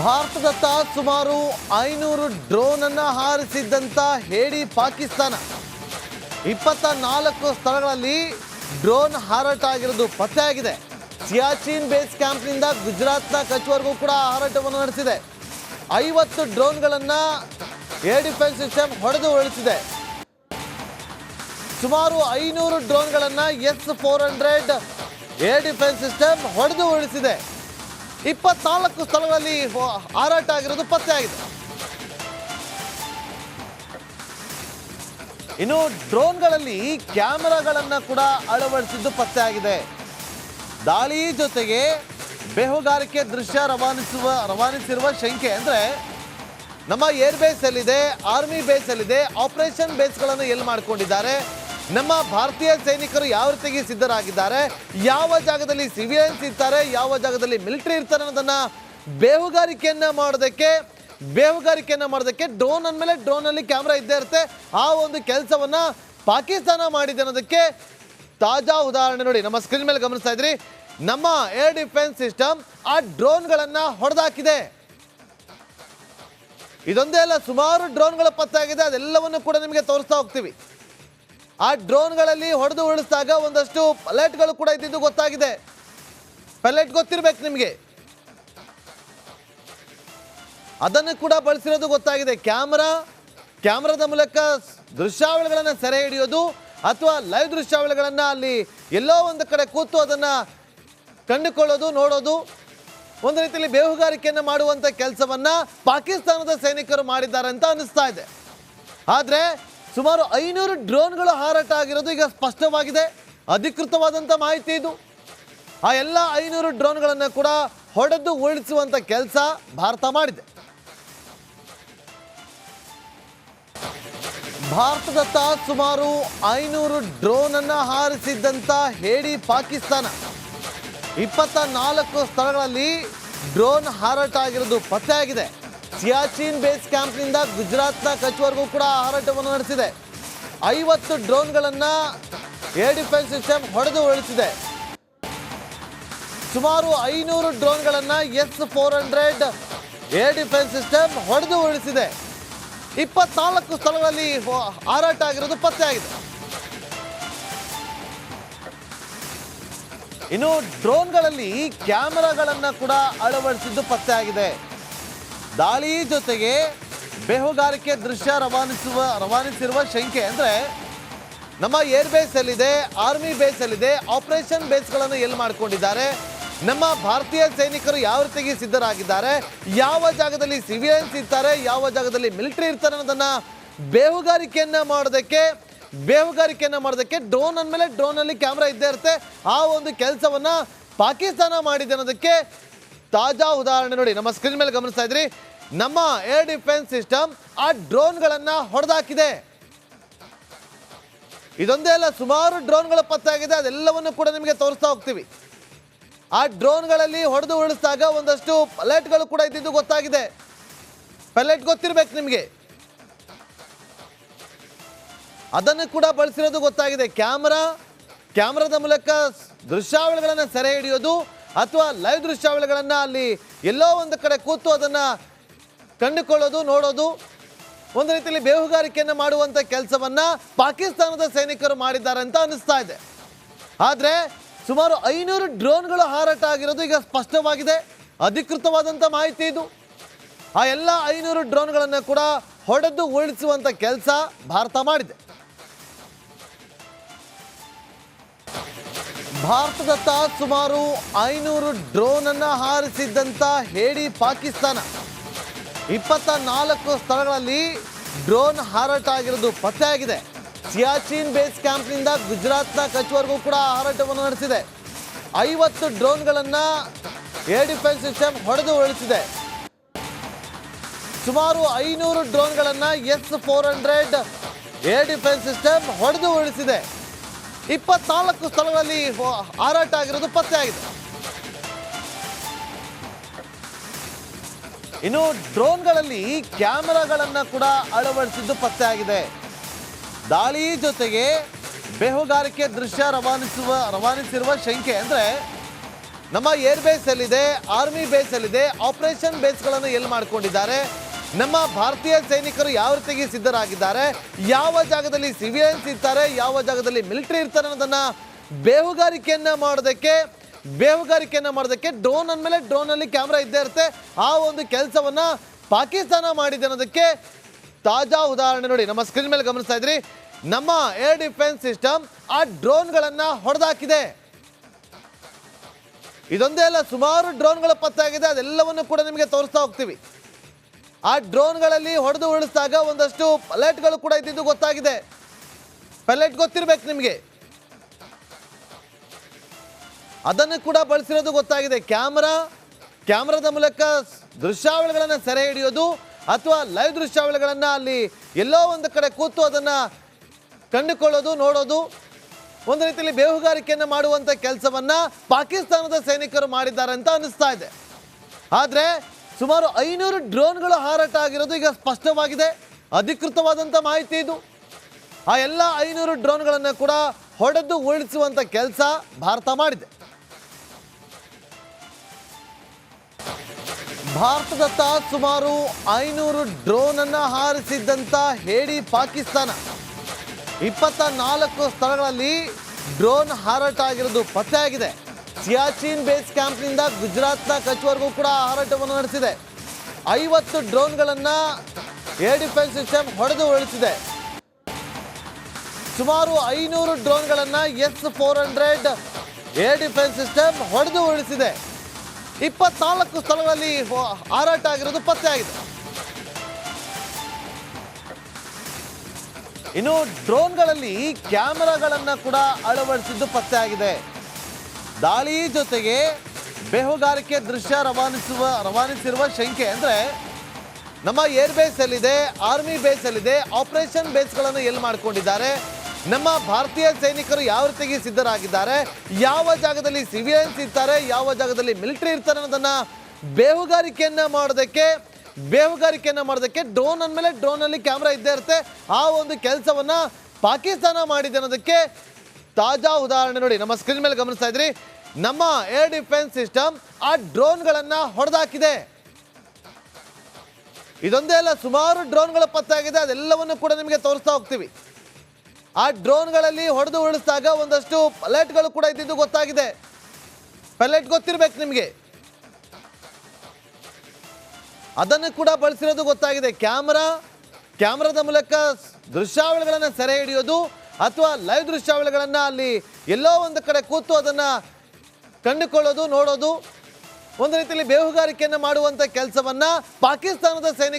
ಭಾರತದತ್ತ ಸುಮಾರು ಐನೂರು ಡ್ರೋನ್ ಅನ್ನ ಹಾರಿಸಿದ್ದಂತ ಹೇಳಿ ಪಾಕಿಸ್ತಾನ. ಇಪ್ಪತ್ತ ನಾಲ್ಕು ಸ್ಥಳಗಳಲ್ಲಿ ಡ್ರೋನ್ ಹಾರಾಟ ಆಗಿರೋದು ಪತ್ತೆಯಾಗಿದೆ. ಸಿಯಾಚಿನ್ ಬೇಸ್ ಕ್ಯಾಂಪ್ನಿಂದ ಗುಜರಾತ್ನ ಕಚ್ವರೆಗೂ ಕೂಡ ಹಾರಾಟವನ್ನು ನಡೆಸಿದೆ. ಐವತ್ತು ಡ್ರೋನ್ಗಳನ್ನು ಏರ್ ಡಿಫೆನ್ಸ್ ಸಿಸ್ಟಮ್ ಹೊಡೆದು ಉಳಿಸಿದೆ ಸುಮಾರು ಐನೂರು ಡ್ರೋನ್ಗಳನ್ನು S four hundred air defence system ಹೊಡೆದು ಉರುಳಿಸಿದೆ. ಇಪ್ಪತ್ನಾಲ್ಕು ಸ್ಥಳಗಳಲ್ಲಿ ಹಾರಾಟ ಆಗಿರೋದು ಪತ್ತೆ ಆಗಿದೆ. ಇನ್ನು ಡ್ರೋನ್ಗಳಲ್ಲಿ ಕ್ಯಾಮೆರಾಗಳನ್ನ ಕೂಡ ಅಳವಡಿಸಿದ್ದು ಪತ್ತೆ ಆಗಿದೆ. ದಾಳಿ ಜೊತೆಗೆ ಬೇಹುಗಾರಿಕೆ ದೃಶ್ಯ ರವಾನಿಸುವ, ರವಾನಿಸಿರುವ ಶಂಕೆ ಅಂದರೆ ನಮ್ಮ ಏರ್ ಬೇಸ್ ಎಲ್ಲಿದೆ ಆರ್ಮಿ ಬೇಸ್ ಎಲ್ಲಿದೆ ಆಪರೇಷನ್ ಬೇಸ್ಗಳನ್ನು ಎಲ್ಲಿ ಮಾಡ್ಕೊಂಡಿದ್ದಾರೆ? ನಮ್ಮ ಭಾರತೀಯ ಸೈನಿಕರು ಯಾವ ರೀತಿಗೆ ಸಿದ್ಧರಾಗಿದ್ದಾರೆ? ಯಾವ ಜಾಗದಲ್ಲಿ ಸಿವಿಲಿಯನ್ಸ್ ಇರ್ತಾರೆ? ಯಾವ ಜಾಗದಲ್ಲಿ ಮಿಲಿಟರಿ ಇರ್ತಾರೆ ಅನ್ನೋದನ್ನ ಬೇಹುಗಾರಿಕೆಯನ್ನ ಮಾಡೋದಕ್ಕೆ ಬೇಹುಗಾರಿಕೆಯನ್ನ ಮಾಡೋದಕ್ಕೆ ಡ್ರೋನ್ ಅಂದಮೇಲೆ ಡ್ರೋನ್ ಅಲ್ಲಿ ಕ್ಯಾಮ್ರಾ ಇದ್ದೇ ಇರುತ್ತೆ. ಆ ಒಂದು ಕೆಲಸವನ್ನ ಪಾಕಿಸ್ತಾನ ಮಾಡಿದೆ ಅನ್ನೋದಕ್ಕೆ ತಾಜಾ ಉದಾಹರಣೆ ನೋಡಿ. ನಮ್ಮ ಸ್ಕ್ರೀನ್ ಮೇಲೆ ಗಮನಿಸ್ತಾ ಇದ್ರಿ. ನಮ್ಮ ಏರ್ ಡಿಫೆನ್ಸ್ ಸಿಸ್ಟಮ್ ಆ ಡ್ರೋನ್ಗಳನ್ನ ಹೊಡೆದಾಕಿದೆ. ಇದೊಂದೇ ಅಲ್ಲ, ಸುಮಾರು ಡ್ರೋನ್ಗಳ ಪತ್ತಾಗಿದೆ ಅದೆಲ್ಲವನ್ನು ಕೂಡ ನಿಮಗೆ ತೋರಿಸ್ತಾ ಹೋಗ್ತೀವಿ. ಆ ಡ್ರೋನ್ಗಳಲ್ಲಿ ಹೊಡೆದು ಉಳಿಸಿದಾಗ ಒಂದಷ್ಟು ಪಲೆಟ್ಗಳು ಕೂಡ ಇದ್ದಿದ್ದು ಗೊತ್ತಾಗಿದೆ. ಪೆಲೆಟ್ ಗೊತ್ತಿರ್ಬೇಕು ನಿಮಗೆ. ಅದನ್ನು ಕೂಡ ಬಳಸಿರೋದು ಗೊತ್ತಾಗಿದೆ. ಕ್ಯಾಮ್ರಾ, ಕ್ಯಾಮ್ರಾದ ಮೂಲಕ ದೃಶ್ಯಾವಳಿಗಳನ್ನು ಸೆರೆ ಹಿಡಿಯೋದು ಅಥವಾ ಲೈವ್ ದೃಶ್ಯಾವಳಿಗಳನ್ನು ಅಲ್ಲಿ ಎಲ್ಲೋ ಒಂದು ಕಡೆ ಕೂತು ಅದನ್ನು ಕಂಡುಕೊಳ್ಳೋದು, ನೋಡೋದು, ಒಂದು ರೀತಿಯಲ್ಲಿ ಬೇಹುಗಾರಿಕೆಯನ್ನು ಮಾಡುವಂಥ ಕೆಲಸವನ್ನ ಪಾಕಿಸ್ತಾನದ ಸೈನಿಕರು ಮಾಡಿದ್ದಾರೆ ಅಂತ ಅನಿಸ್ತಾ ಇದೆ. ಆದರೆ ಸುಮಾರು ಐನೂರು ಡ್ರೋನ್ಗಳು ಹಾರಾಟ ಆಗಿರೋದು ಈಗ ಸ್ಪಷ್ಟವಾಗಿದೆ. ಅಧಿಕೃತವಾದಂಥ ಮಾಹಿತಿ ಇದು. ಆ ಎಲ್ಲ ಐನೂರು ಡ್ರೋನ್ಗಳನ್ನು ಕೂಡ ಹೊಡೆದು ಉಳಿಸುವಂಥ ಕೆಲಸ ಭಾರತ ಮಾಡಿದೆ. ಭಾರತದತ್ತ ಸುಮಾರು ಐನೂರು ಡ್ರೋನ್ ಅನ್ನ ಹಾರಿಸಿದ್ದಂತ ಹೇಳಿ ಪಾಕಿಸ್ತಾನ. ಇಪ್ಪತ್ತ ನಾಲ್ಕು ಸ್ಥಳಗಳಲ್ಲಿ ಡ್ರೋನ್ ಹಾರಾಟ ಆಗಿರೋದು ಪತ್ತೆಯಾಗಿದೆ. ಸಿಯಾಚಿನ್ ಬೇಸ್ ಕ್ಯಾಂಪ್ನಿಂದ ಗುಜರಾತ್ನ ಕಚ್ವರೆಗೂ ಕೂಡ ಹಾರಾಟವನ್ನು ನಡೆಸಿದೆ. ಐವತ್ತು ಡ್ರೋನ್ಗಳನ್ನು ಏರ್ ಡಿಫೆನ್ಸ್ ಸಿಸ್ಟಮ್ ಹೊಡೆದು ಉಳಿಸಿದೆ ಸುಮಾರು ಐನೂರು ಡ್ರೋನ್ಗಳನ್ನು S four hundred air defence system ಹೊಡೆದು ಉಳಿಸಿದೆ ಇಪ್ಪತ್ನಾಲ್ಕು ಸ್ಥಳಗಳಲ್ಲಿ ಹಾರಾಟ ಆಗಿರೋದು ಪತ್ತೆಯಾಗಿದೆ ಇನ್ನು ಡ್ರೋನ್ಗಳಲ್ಲಿ ಕ್ಯಾಮೆರಾಗಳನ್ನು ಕೂಡ ಅಳವಡಿಸಿದ್ದು ಪತ್ತೆಯಾಗಿದೆ ದಾಳಿ ಜೊತೆಗೆ ಬೇಹುಗಾರಿಕೆ ದೃಶ್ಯ ರವಾನಿಸುವ ರವಾನಿಸಿರುವ ಶಂಕೆ ಅಂದ್ರೆ ನಮ್ಮ ಏರ್ ಬೇಸ್ ಅಲ್ಲಿದೆ ಆರ್ಮಿ ಬೇಸ್ ಅಲ್ಲಿದೆ ಆಪರೇಷನ್ ಬೇಸ್ಗಳನ್ನು ಎಲ್ಲಿ ಮಾಡ್ಕೊಂಡಿದ್ದಾರೆ, ನಮ್ಮ ಭಾರತೀಯ ಸೈನಿಕರು ಯಾವ ರೀತಿಗೆ ಸಿದ್ಧರಾಗಿದ್ದಾರೆ, ಯಾವ ಜಾಗದಲ್ಲಿ ಸಿವಿಲಿಯನ್ಸ್ ಇರ್ತಾರೆ, ಯಾವ ಜಾಗದಲ್ಲಿ ಮಿಲಿಟರಿ ಇರ್ತಾರೆ ಅನ್ನೋದನ್ನ ಬೇಹುಗಾರಿಕೆಯನ್ನ ಮಾಡೋದಕ್ಕೆ ಬೇಹುಗಾರಿಕೆಯನ್ನ ಮಾಡೋದಕ್ಕೆ ಡ್ರೋನ್ ಅಂದಮೇಲೆ ಡ್ರೋನ್ ಅಲ್ಲಿ ಕ್ಯಾಮ್ರಾ ಇದ್ದೇ ಇರುತ್ತೆ. ಆ ಒಂದು ಕೆಲಸವನ್ನ ಪಾಕಿಸ್ತಾನ ಮಾಡಿದೆ ಅನ್ನೋದಕ್ಕೆ ತಾಜಾ ಉದಾಹರಣೆ ನೋಡಿ, ನಮ್ಮ ಸ್ಕ್ರೀನ್ ಮೇಲೆ ಗಮನಿಸ್ತಾ ಇದ್ರಿ. ನಮ್ಮ ಏರ್ ಡಿಫೆನ್ಸ್ ಸಿಸ್ಟಮ್ ಆ ಡ್ರೋನ್ಗಳನ್ನ ಹೊಡೆದಾಕಿದೆ. ಇದೊಂದೇ ಅಲ್ಲ, ಸುಮಾರು ಡ್ರೋನ್ಗಳು ಪತ್ತಾಗಿದೆ, ಅದೆಲ್ಲವನ್ನು ಕೂಡ ನಿಮಗೆ ತೋರಿಸ್ತಾ ಹೋಗ್ತೀವಿ. ಆ ಡ್ರೋನ್ಗಳಲ್ಲಿ ಹೊಡೆದು ಉಳಿಸಿದಾಗ ಒಂದಷ್ಟು ಪಲೆಟ್ಗಳು ಕೂಡ ಇದ್ದಿದ್ದು ಗೊತ್ತಾಗಿದೆ. ಪೆಲೆಟ್ ಗೊತ್ತಿರ್ಬೇಕು ನಿಮಗೆ. ಅದನ್ನು ಕೂಡ ಬಳಸಿರೋದು ಗೊತ್ತಾಗಿದೆ. ಕ್ಯಾಮ್ರಾ, ಕ್ಯಾಮ್ರಾದ ಮೂಲಕ ದೃಶ್ಯಾವಳಿಗಳನ್ನು ಸೆರೆ ಹಿಡಿಯೋದು ಅಥವಾ ಲೈವ್ ದೃಶ್ಯಾವಳಿಗಳನ್ನು ಅಲ್ಲಿ ಎಲ್ಲೋ ಒಂದು ಕಡೆ ಕೂತು ಅದನ್ನು ಕಂಡುಕೊಳ್ಳೋದು, ನೋಡೋದು, ಒಂದು ರೀತಿಯಲ್ಲಿ ಬೇಹುಗಾರಿಕೆಯನ್ನು ಮಾಡುವಂಥ ಕೆಲಸವನ್ನ ಪಾಕಿಸ್ತಾನದ ಸೈನಿಕರು ಮಾಡಿದ್ದಾರೆ ಅಂತ ಅನಿಸ್ತಾ ಇದೆ. ಆದರೆ ಸುಮಾರು ಐನೂರು ಡ್ರೋನ್ಗಳು ಹಾರಾಟ ಆಗಿರೋದು ಈಗ ಸ್ಪಷ್ಟವಾಗಿದೆ. ಅಧಿಕೃತವಾದಂಥ ಮಾಹಿತಿ ಇದು. ಆ ಎಲ್ಲ ಐನೂರು ಡ್ರೋನ್ಗಳನ್ನು ಕೂಡ ಹೊಡೆದು ಉರುಳಿಸುವಂಥ ಕೆಲಸ ಭಾರತ ಮಾಡಿದೆ. ಭಾರತದತ್ತ ಸುಮಾರು ಐನೂರು ಡ್ರೋನ್ ಅನ್ನ ಹಾರಿಸಿದ್ದಂತ ಹೇಳಿ ಪಾಕಿಸ್ತಾನ. ಇಪ್ಪತ್ತ ನಾಲ್ಕು ಸ್ಥಳಗಳಲ್ಲಿ ಡ್ರೋನ್ ಹಾರಾಟ ಆಗಿರೋದು ಪತ್ತೆಯಾಗಿದೆ. ಸಿಯಾಚಿನ್ ಬೇಸ್ ಕ್ಯಾಂಪ್ನಿಂದ ಗುಜರಾತ್ನ ಕಚ್ವರೆಗೂ ಕೂಡ ಹಾರಾಟವನ್ನು ನಡೆಸಿದೆ. ಐವತ್ತು ಡ್ರೋನ್ಗಳನ್ನು ಏರ್ ಡಿಫೆನ್ಸ್ ಸಿಸ್ಟಮ್ ಹೊಡೆದು ಉಳಿಸಿದೆ ಸುಮಾರು ಐನೂರು ಡ್ರೋನ್ಗಳನ್ನು S four hundred air defence system ಹೊಡೆದು ಉರುಳಿಸಿದೆ. ಇಪ್ಪತ್ನಾಲ್ಕು ಸ್ಥಳಗಳಲ್ಲಿ ಹಾರಾಟ ಆಗಿರೋದು ಪತ್ತೆಯಾಗಿದೆ ಇನ್ನು ಡ್ರೋನ್ಗಳಲ್ಲಿ ಕ್ಯಾಮೆರಾಗಳನ್ನ ಕೂಡ ಅಳವಡಿಸಿದ್ದು ಪತ್ತೆಯಾಗಿದೆ ದಾಳಿ ಜೊತೆಗೆ ಬೇಹುಗಾರಿಕೆ ದೃಶ್ಯ ರವಾನಿಸುವ, ರವಾನಿಸಿರುವ ಶಂಕೆ ಅಂದ್ರೆ, ನಮ್ಮ ಏರ್ ಬೇಸ್ ಅಲ್ಲಿದೆ ಆರ್ಮಿ ಬೇಸ್ ಅಲ್ಲಿದೆ ಆಪರೇಷನ್ ಬೇಸ್ಗಳನ್ನು ಎಲ್ಲಿ ಮಾಡ್ಕೊಂಡಿದ್ದಾರೆ ನಮ್ಮ ಭಾರತೀಯ ಸೈನಿಕರು ಯಾವ ರೀತಿಗೆ ಸಿದ್ಧರಾಗಿದ್ದಾರೆ, ಯಾವ ಜಾಗದಲ್ಲಿ ಸಿವಿಲಿಯನ್ಸ್ ಇರ್ತಾರೆ, ಯಾವ ಜಾಗದಲ್ಲಿ ಮಿಲಿಟರಿ ಇರ್ತಾರೆ ಅನ್ನೋದನ್ನ ಬೇಹುಗಾರಿಕೆಯನ್ನ ಮಾಡೋದಕ್ಕೆ ಬೇಹುಗಾರಿಕೆಯನ್ನ ಮಾಡೋದಕ್ಕೆ ಡ್ರೋನ್ ಅಂದಮೇಲೆ ಡ್ರೋನ್ ಅಲ್ಲಿ ಕ್ಯಾಮ್ರಾ ಇದ್ದೇ ಇರುತ್ತೆ. ಆ ಒಂದು ಕೆಲಸವನ್ನ ಪಾಕಿಸ್ತಾನ ಮಾಡಿದೆ ಅನ್ನೋದಕ್ಕೆ ತಾಜಾ ಉದಾಹರಣೆ ನೋಡಿ. ನಮ್ಮ ಸ್ಕ್ರೀನ್ ಮೇಲೆ ಗಮನಿಸ್ತಾ ಇದ್ರಿ. ನಮ್ಮ ಏರ್ ಡಿಫೆನ್ಸ್ ಸಿಸ್ಟಮ್ ಆ ಡ್ರೋನ್ಗಳನ್ನ ಹೊಡೆದಾಕಿದೆ. ಇದೊಂದೇ ಅಲ್ಲ, ಸುಮಾರು ಡ್ರೋನ್ಗಳ ಪತ್ತಾಗಿದೆ ಅದೆಲ್ಲವನ್ನು ಕೂಡ ನಿಮಗೆ ತೋರಿಸ್ತಾ ಹೋಗ್ತೀವಿ. ಆ ಡ್ರೋನ್ಗಳಲ್ಲಿ ಹೊಡೆದು ಉಳಿಸಿದಾಗ ಒಂದಷ್ಟು ಪಲೆಟ್ಗಳು ಕೂಡ ಇದ್ದಿದ್ದು ಗೊತ್ತಾಗಿದೆ. ಪೆಲೆಟ್ ಗೊತ್ತಿರ್ಬೇಕು ನಿಮಗೆ. ಅದನ್ನು ಕೂಡ ಬಳಸಿರೋದು ಗೊತ್ತಾಗಿದೆ. ಕ್ಯಾಮರಾ, ಕ್ಯಾಮ್ರಾದ ಮೂಲಕ ದೃಶ್ಯಾವಳಿಗಳನ್ನು ಸೆರೆ ಹಿಡಿಯೋದು ಅಥವಾ ಲೈವ್ ದೃಶ್ಯಾವಳಿಗಳನ್ನು ಅಲ್ಲಿ ಎಲ್ಲೋ ಒಂದು ಕಡೆ ಕೂತು ಅದನ್ನು ಕಂಡುಕೊಳ್ಳೋದು, ನೋಡೋದು, ಒಂದು ರೀತಿಯಲ್ಲಿ ಬೇಹುಗಾರಿಕೆಯನ್ನು ಮಾಡುವಂಥ ಕೆಲಸವನ್ನ ಪಾಕಿಸ್ತಾನದ ಸೈನಿಕರು ಮಾಡಿದ್ದಾರೆ ಅಂತ ಅನಿಸ್ತಾ ಇದೆ. ಆದರೆ ಸುಮಾರು ಐನೂರು ಡ್ರೋನ್ಗಳು ಹಾರಾಟ ಆಗಿರೋದು ಈಗ ಸ್ಪಷ್ಟವಾಗಿದೆ. ಅಧಿಕೃತವಾದಂಥ ಮಾಹಿತಿ ಇದು. ಆ ಎಲ್ಲ ಐನೂರು ಡ್ರೋನ್ಗಳನ್ನು ಕೂಡ ಹೊಡೆದು ಉರುಳಿಸುವಂಥ ಕೆಲಸ ಭಾರತ ಮಾಡಿದೆ. ಭಾರತದತ್ತ ಸುಮಾರು ಐನೂರು ಡ್ರೋನ್ ಅನ್ನ ಹಾರಿಸಿದ್ದಂತ ಹೇಳಿ ಪಾಕಿಸ್ತಾನ. ಇಪ್ಪತ್ತ ನಾಲ್ಕು ಸ್ಥಳಗಳಲ್ಲಿ ಡ್ರೋನ್ ಹಾರಾಟ ಆಗಿರೋದು ಪತ್ತೆಯಾಗಿದೆ ಸಿಯಾಚಿನ್ ಬೇಸ್ ಕ್ಯಾಂಪ್ನಿಂದ ಗುಜರಾತ್ನ ಕಚ್ವರೆಗೂ ಕೂಡ ಹಾರಾಟವನ್ನು ನಡೆಸಿದೆ. ಐವತ್ತು ಡ್ರೋನ್ಗಳನ್ನು ಏರ್ ಡಿಫೆನ್ಸ್ ಸಿಸ್ಟಮ್ ಹೊಡೆದು ಉಳಿಸಿದೆ ಸುಮಾರು ಐನೂರು ಡ್ರೋನ್ಗಳನ್ನು S four hundred air defence system ಹೊಡೆದು ಉಳಿಸಿದೆ ಇಪ್ಪತ್ನಾಲ್ಕು ಸ್ಥಳಗಳಲ್ಲಿ ಹಾರಾಟ ಆಗಿರೋದು ಪತ್ತೆಯಾಗಿದೆ ಇನ್ನು ಡ್ರೋನ್ಗಳಲ್ಲಿ ಕ್ಯಾಮೆರಾಗಳನ್ನು ಕೂಡ ಅಳವಡಿಸಿದ್ದು ಪತ್ತೆಯಾಗಿದೆ ದಾಳಿ ಜೊತೆಗೆ ಬೇಹುಗಾರಿಕೆ ದೃಶ್ಯ ರವಾನಿಸುವ, ರವಾನಿಸಿರುವ ಶಂಕೆ ಅಂದರೆ ನಮ್ಮ ಏರ್ ಬೇಸ್ ಅಲ್ಲಿದೆ ಆರ್ಮಿ ಬೇಸ್ ಅಲ್ಲಿದೆ ಆಪರೇಷನ್ ಬೇಸ್ಗಳನ್ನು ಎಲ್ಲಿ ಮಾಡ್ಕೊಂಡಿದ್ದಾರೆ, ನಮ್ಮ ಭಾರತೀಯ ಸೈನಿಕರು ಯಾವ ರೀತಿಗೆ ಸಿದ್ಧರಾಗಿದ್ದಾರೆ, ಯಾವ ಜಾಗದಲ್ಲಿ ಸಿವಿಲಿಯನ್ಸ್ ಇರ್ತಾರೆ, ಯಾವ ಜಾಗದಲ್ಲಿ ಮಿಲಿಟರಿ ಇರ್ತಾರೆ ಅನ್ನೋದನ್ನ ಬೇಹುಗಾರಿಕೆಯನ್ನ ಮಾಡೋದಕ್ಕೆ ಬೇಹುಗಾರಿಕೆಯನ್ನ ಮಾಡೋದಕ್ಕೆ ಡ್ರೋನ್ ಅಂದಮೇಲೆ ಡ್ರೋನ್ ಅಲ್ಲಿ ಕ್ಯಾಮ್ರಾ ಇದ್ದೇ ಇರುತ್ತೆ. ಆ ಒಂದು ಕೆಲಸವನ್ನ ಪಾಕಿಸ್ತಾನ ಮಾಡಿದೆ ಅನ್ನೋದಕ್ಕೆ ತಾಜಾ ಉದಾಹರಣೆ ನೋಡಿ, ನಮ್ಮ ಸ್ಕ್ರೀನ್ ಮೇಲೆ ಗಮನಿಸ್ತಾ ಇದ್ರಿ. ನಮ್ಮ ಏರ್ ಡಿಫೆನ್ಸ್ ಸಿಸ್ಟಮ್ ಆ ಡ್ರೋನ್ಗಳನ್ನು ಹೊಡೆದಾಕಿದೆ. ಇದೊಂದೇ ಅಲ್ಲ, ಸುಮಾರು ಡ್ರೋನ್ಗಳು ಪತ್ತಾಗಿದೆ, ಅದೆಲ್ಲವನ್ನು ಕೂಡ ನಿಮಗೆ ತೋರಿಸ್ತಾ ಹೋಗ್ತೀವಿ. ಆ ಡ್ರೋನ್ಗಳಲ್ಲಿ ಹೊಡೆದು ಉಳಿಸಿದಾಗ ಒಂದಷ್ಟು ಪಲೆಟ್ಗಳು ಕೂಡ ಇದ್ದಿದ್ದು ಗೊತ್ತಾಗಿದೆ. ಪೆಲೆಟ್ ಗೊತ್ತಿರಬೇಕು ನಿಮಗೆ. ಅದನ್ನು ಕೂಡ ಬಳಸಿರೋದು ಗೊತ್ತಾಗಿದೆ. ಕ್ಯಾಮ್ರಾ, ಕ್ಯಾಮ್ರಾದ ಮೂಲಕ ದೃಶ್ಯಾವಳಿಗಳನ್ನು ಸೆರೆ ಹಿಡಿಯೋದು ಅಥವಾ ಲೈವ್ ದೃಶ್ಯಾವಳಿಗಳನ್ನು ಅಲ್ಲಿ ಎಲ್ಲೋ ಒಂದು ಕಡೆ ಕೂತು ಅದನ್ನು ಕಂಡುಕೊಳ್ಳೋದು ನೋಡೋದು ಒಂದು ರೀತಿಯಲ್ಲಿ ಬೇಹುಗಾರಿಕೆಯನ್ನು ಮಾಡುವಂಥ ಕೆಲಸವನ್ನು ಪಾಕಿಸ್ತಾನದ ಸೈನಿಕ